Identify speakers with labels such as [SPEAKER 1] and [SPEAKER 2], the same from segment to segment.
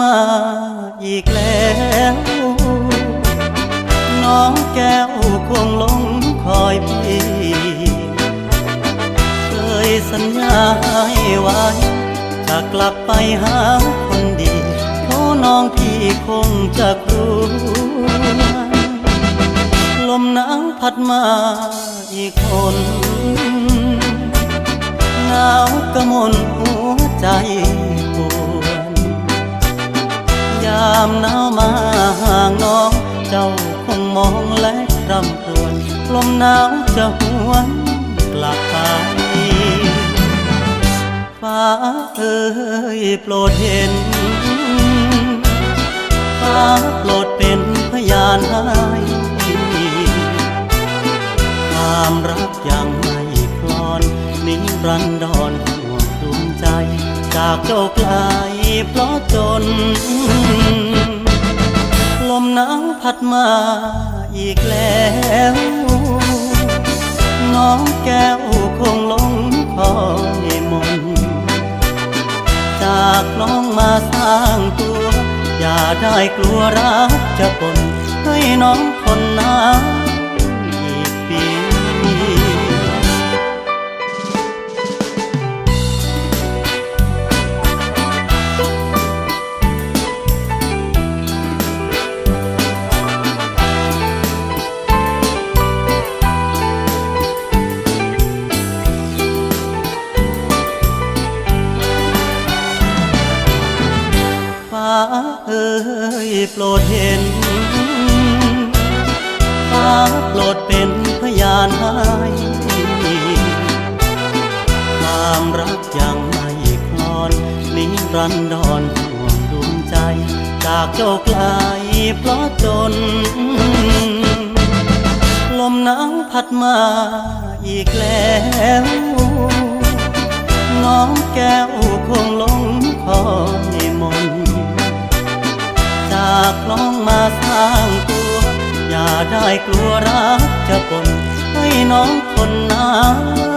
[SPEAKER 1] มาอีกแล้ว น้องแก้วคงลงคอยพี่เคยสัญญาให้ไว้จะกลับไปหาคนดีโทน้องพี่คงจะกลัวลมหนาวพัดมาอีกคนหนาวกระมนหัวใจามหนาวมาห่างน้อง เจ้าคงมองและรำครวญลมหนาวจะหวนกลับไปฟ้าเอ้ยโปรดเห็นฟ้าโปรดเป็นพยานให้ความรักยังไม่คลอน นิรันดรห่วงดวงใจ จากเจ้าไกล เพราะจน ลมหนาวพัดมาอีกแล้ว น้องแก้วคงหลงคอยมน จากน้องมาสร้างตัว อย่าได้กลัวรักจะปนให้น้องทนน้ำ เห็นฟ้าโปรดเป็นพยานให้ความรักยังไม่คลอนนิรันดรห่วงดวงใจ จากเจ้าไกลเพราะจน ลมหนาวพัดมาอีกแล้ว น้องแก้วคงลงากคลองมาสร้างตัว อย่าได้กลัวรักจะปนให้น้องทนน้ำ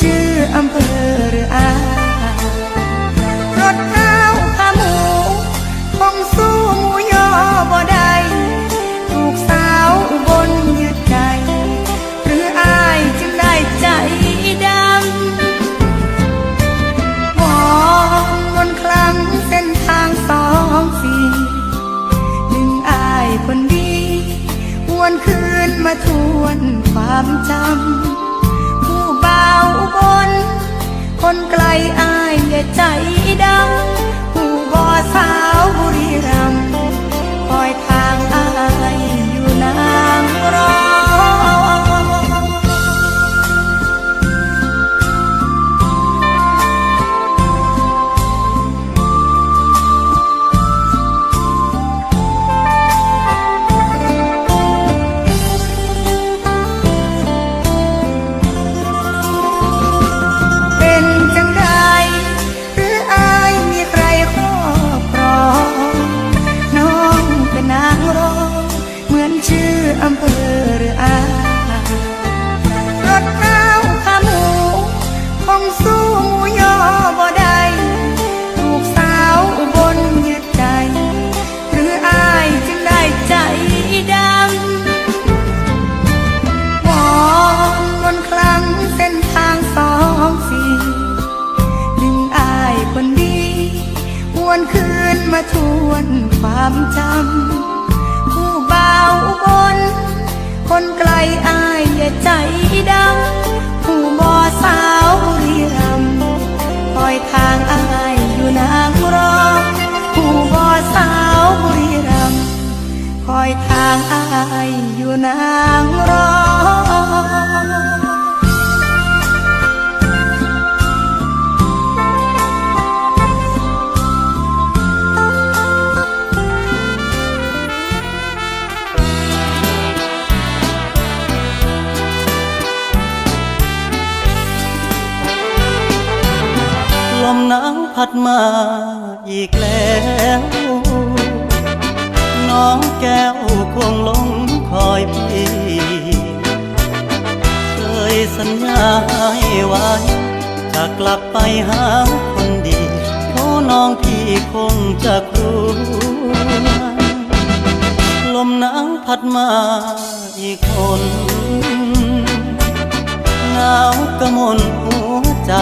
[SPEAKER 2] ชื่ออำเภอหรืออารถข้าวขาหมูคงสู้หมูยอบ่ได้ถูกสาวอุบนยึดใจหรืออายจึงได้ใจดำมองบนครั้งเส้นทางสองสี่หนึ่งอายคนดีวนคืนมาทวนความจำ น คนไกลอายอย่าใจดำ รอำเภอรอารถเท้าขาหมูคงสู้หมูยอบ่ได้ลูกสาวอุบลยียดใจ หรืออายจึงได้ใจดำมองมนครั้งเส้นทางสองสี่ดึงอายคนดีวนคืนมาทวนความจำ ลม
[SPEAKER 1] หนาวพัดมาอีกแล้ว น้องแก้วคงหลงคอยพี่ เคยสัญญาให้ไว้ จะกลับไปหาคนดีโทน้องพี่คงจะกลัวลมหนาวพัดมาอีกคนหนาวกระมนหัวใจ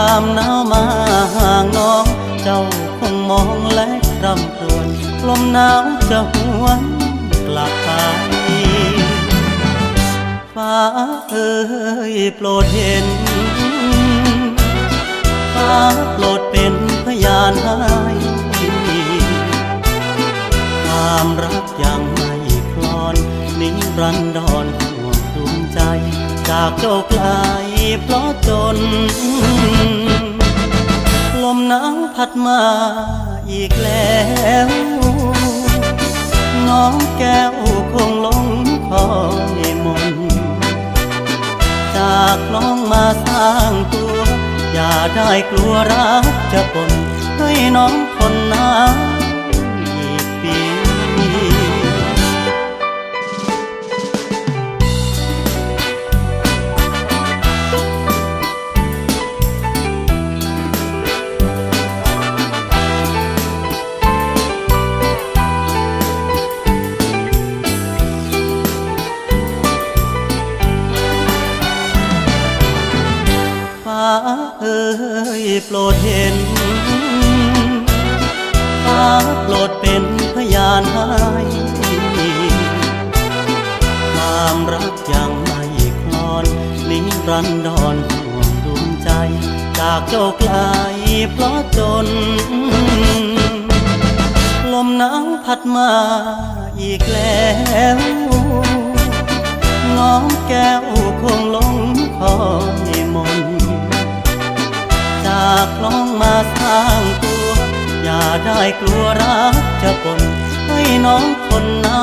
[SPEAKER 1] ามหนาวมาห่างน้อง เจ้าคงมองและรำครวญลมหนาวจะหวนกลับไปฟ้าเอ้ยโปรดเห็นฟ้าโปรดเป็นพยานให้ความรักยังไม่คลอนนิรันดรห่วงดวงใจ จากเจ้าไกลเพราะ จน ลมหนาวพัดมาอีกแล้ว น้องแก้วคงหลงคอยมน จากน้องมาสร้างตัว อย่าได้กลัวรักจะปนให้น้องคนน้ำ ดเห็นฟ้าโปรดเป็นพยานให้ความรักยังไม่คลอนนิรันดรห่วงดวงใจ จากเจ้าไกลเพราะจน ลมหนาวพัดมาอีกแล้วน้องแก้วคงลงคอ ได้กลัวรักจะปนให้น้องคนน้